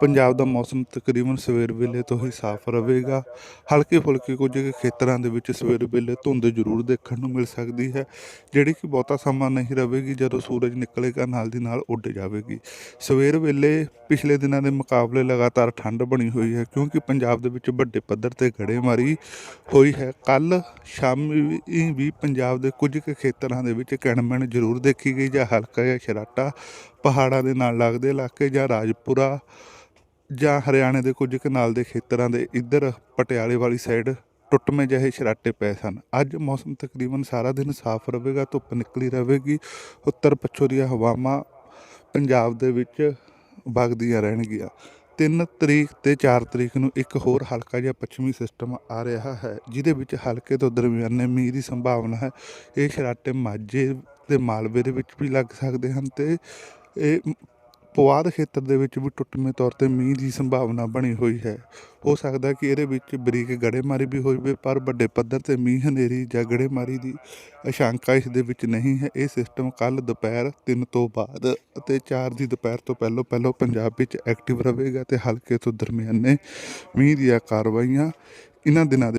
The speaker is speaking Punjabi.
ਪੰਜਾਬ ਦਾ ਮੌਸਮ ਤਕਰੀਬਨ ਸਵੇਰ ਵੇਲੇ ਤੋਂ ਹੀ ਸਾਫ਼ ਰਹੇਗਾ। ਹਲਕੇ ਫੁਲਕੇ ਕੁਝ ਕੁ ਖੇਤਰਾਂ ਦੇ ਵਿੱਚ ਸਵੇਰ ਵੇਲੇ ਧੁੰਦ ਜ਼ਰੂਰ ਦੇਖਣ ਨੂੰ ਮਿਲ ਸਕਦੀ ਹੈ, ਜਿਹੜੀ ਕਿ ਬਹੁਤਾ ਸਮਾਂ ਨਹੀਂ ਰਹੇਗੀ ਜਦੋਂ ਸੂਰਜ ਨਿਕਲੇਗਾ, ਨਾਲ ਦੀ ਨਾਲ ਉੱਡ ਜਾਵੇਗੀ। ਸਵੇਰ ਵੇਲੇ ਪਿਛਲੇ ਦਿਨਾਂ ਦੇ ਮੁਕਾਬਲੇ ਲਗਾਤਾਰ ਠੰਡ ਬਣੀ ਹੋਈ ਹੈ, ਕਿਉਂਕਿ ਪੰਜਾਬ ਦੇ ਵਿੱਚ ਵੱਡੇ ਪੱਧਰ ਤੇ ਗੜੇਮਾਰੀ ਹੋਈ ਹੈ। ਕੱਲ ਸ਼ਾਮੀ ਵੀ- ਪੰਜਾਬ ਦੇ ਕੁਝ ਕੁ ਖੇਤਰਾਂ ਦੇ ਵਿੱਚ ਕਿਣਮਣ ਜ਼ਰੂਰ ਦੇਖੀ ਗਈ ਜਾਂ ਹਲਕਾ ਜਾਂ ਸ਼ਰਾਟਾ ਪਹਾੜਾਂ ਦੇ ਨਾਲ ਲੱਗਦੇ ਇਲਾਕੇ ਜਾਂ ਰਾਜਪੁਰਾ ਜਾਂ ਹਰਿਆਣੇ ਦੇ ਕੁਝ ਕੁ ਦੇ ਖੇਤਰਾਂ ਦੇ ਇੱਧਰ ਪਟਿਆਲੇ ਵਾਲੀ ਸਾਈਡ ਟੁੱਟਵੇਂ ਜਿਹੇ ਸਰਾਟੇ ਪਏ ਸਨ। ਅੱਜ ਮੌਸਮ ਤਕਰੀਬਨ ਸਾਰਾ ਦਿਨ ਸਾਫ਼ ਰਹੇਗਾ, ਧੁੱਪ ਨਿਕਲੀ ਰਹੇਗੀ, ਉੱਤਰ ਪੱਛਮ ਦੀਆਂ ਹਵਾਵਾਂ ਪੰਜਾਬ ਦੇ ਵਿੱਚ ਵਗਦੀਆਂ ਰਹਿਣਗੀਆਂ। 3 ਤਰੀਕ ਤੇ 4 ਤਰੀਕ ਨੂੰ ਇੱਕ ਹੋਰ ਹਲਕਾ ਜਿਹਾ ਪੱਛਮੀ ਸਿਸਟਮ ਆ ਰਿਹਾ ਹੈ, ਜਿਹਦੇ ਵਿੱਚ ਹਲਕੇ ਤੋਂ ਦਰਮਿਆਨੇ ਮੀਂਹ ਦੀ ਸੰਭਾਵਨਾ ਹੈ। ਇਹ ਸ਼ਰਾਟੇ ਮਾਝੇ ਤੇ ਮਾਲਵੇ ਦੇ ਵਿੱਚ ਵੀ ਲੱਗ ਸਕਦੇ ਹਨ ਤੇ ਇਹ ਪੁਆਧ ਖੇਤਰ ਦੇ ਵਿੱਚ ਵੀ ਟੁੱਟਵੇਂ ਤੌਰ ਤੇ ਮੀਂਹ ਦੀ ਸੰਭਾਵਨਾ ਬਣੀ ਹੋਈ ਹੈ। ਹੋ ਸਕਦਾ ਕਿ ਇਹਦੇ ਵਿੱਚ ਬਰੀਕ ਗੜੇਮਾਰੀ ਵੀ ਹੋਵੇ, ਪਰ ਵੱਡੇ ਪੱਧਰ ਤੇ ਮੀਂਹ, ਹਨੇਰੀ ਜਾਂ ਗੜੇਮਾਰੀ ਦੀ ਆਸ਼ੰਕਾ ਇਸ ਦੇ ਵਿੱਚ ਨਹੀਂ ਹੈ। ਇਹ ਸਿਸਟਮ ਕੱਲ ਦੁਪਹਿਰ 3 ਤੋਂ ਬਾਅਦ ਅਤੇ 4 ਦੀ ਦੁਪਹਿਰ ਤੋਂ ਪਹਿਲਾਂ ਪਹਿਲਾਂ ਪੰਜਾਬ ਵਿੱਚ ਐਕਟਿਵ ਰਹੇਗਾ ਤੇ ਹਲਕੇ ਤੋਂ ਦਰਮਿਆਨੇ ਮੀਂਹ ਦੀਆਂ ਕਾਰਵਾਈਆਂ ਇਹਨਾਂ ਦਿਨਾਂ ਦੇ